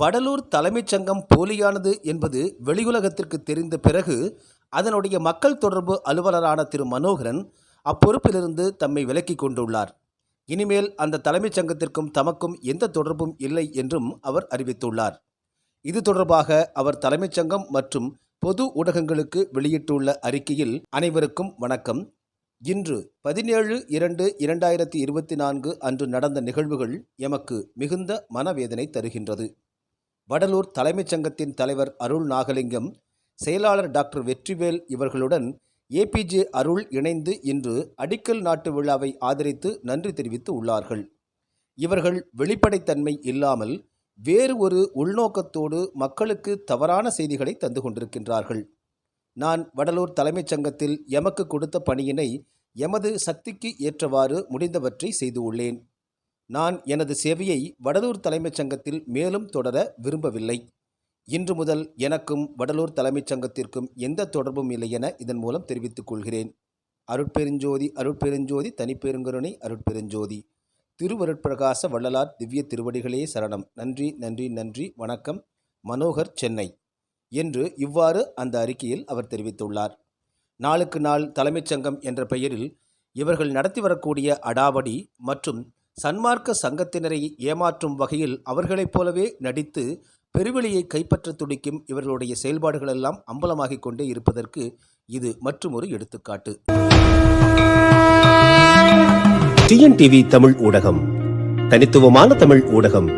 வடலூர் தலைமைச் சங்கம் போலியானது என்பது வெளியுலகத்திற்கு தெரிந்த பிறகு அதனுடைய மக்கள் தொடர்பு அலுவலரான திரு. மனோகரன் அப்பொறுப்பிலிருந்து தம்மை விலக்கி கொண்டுள்ளார். இனிமேல் அந்த தலைமைச் சங்கத்திற்கும் தமக்கும் எந்த தொடர்பும் இல்லை என்றும் அவர் அறிவித்துள்ளார். இது தொடர்பாக அவர் தலைமைச் சங்கம் மற்றும் பொது ஊடகங்களுக்கு வெளியிட்டுள்ள அறிக்கையில் அனைவருக்கும் வணக்கம். இன்று பதினேழு இரண்டு இரண்டாயிரத்தி இருபத்தி நான்கு அன்று நடந்த நிகழ்வுகள் எமக்கு மிகுந்த மனவேதனை தருகின்றது. வடலூர் தலைமைச் சங்கத்தின் தலைவர் அருள் நாகலிங்கம் செயலாளர் டாக்டர் வெற்றிவேல் இவர்களுடன் ஏபிஜே அருள் இணைந்து இன்று அடிக்கல் நாட்டு விழாவை ஆதரித்து நன்றி தெரிவித்து உள்ளார்கள். இவர்கள் வெளிப்படைத்தன்மை இல்லாமல் வேறு ஒரு உள்நோக்கத்தோடு மக்களுக்கு தவறான செய்திகளை தந்து கொண்டிருக்கின்றார்கள். நான் வடலூர் தலைமைச் சங்கத்தில் எமக்கு கொடுத்த பணியினை எமது சக்திக்கு ஏற்றவாறு முடிந்தவற்றை செய்து உள்ளேன். நான் எனது சேவையை வடலூர் தலைமைச் சங்கத்தில் மேலும் தொடர விரும்பவில்லை. இன்று முதல் எனக்கும் வடலூர் தலைமைச் சங்கத்திற்கும் எந்த தொடர்பும் இல்லை என இதன் மூலம் தெரிவித்துக் கொள்கிறேன். அருட்பெருஞ்சோதி அருட்பெருஞ்சோதி தனிப்பெருங்கருணை அருட்பெருஞ்சோதி. திருவருட்பிரகாச வள்ளலார் திவ்ய திருவடிகளே சரணம். நன்றி நன்றி நன்றி. வணக்கம். மனோகர் சென்னை. என்று இவ்வாறு அந்த அறிக்கையில் அவர் தெரிவித்துள்ளார். நாளுக்கு நாள் தலைமைச் சங்கம் என்ற பெயரில் இவர்கள் நடத்தி வரக்கூடிய அடாவடி மற்றும் சன்மார்க்க சங்கத்தினரை ஏமாற்றும் வகையில் அவர்களைப் போலவே நடித்து பெருவெளியை கைப்பற்ற துடிக்கும் இவர்களுடைய செயல்பாடுகளெல்லாம் அம்பலமாகிக் கொண்டே இருப்பதற்கு இது மற்றுமொரு எடுத்துக்காட்டு. டிஎன்டிவி தமிழ் ஊடகம் தனித்துவமான தமிழ் ஊடகம்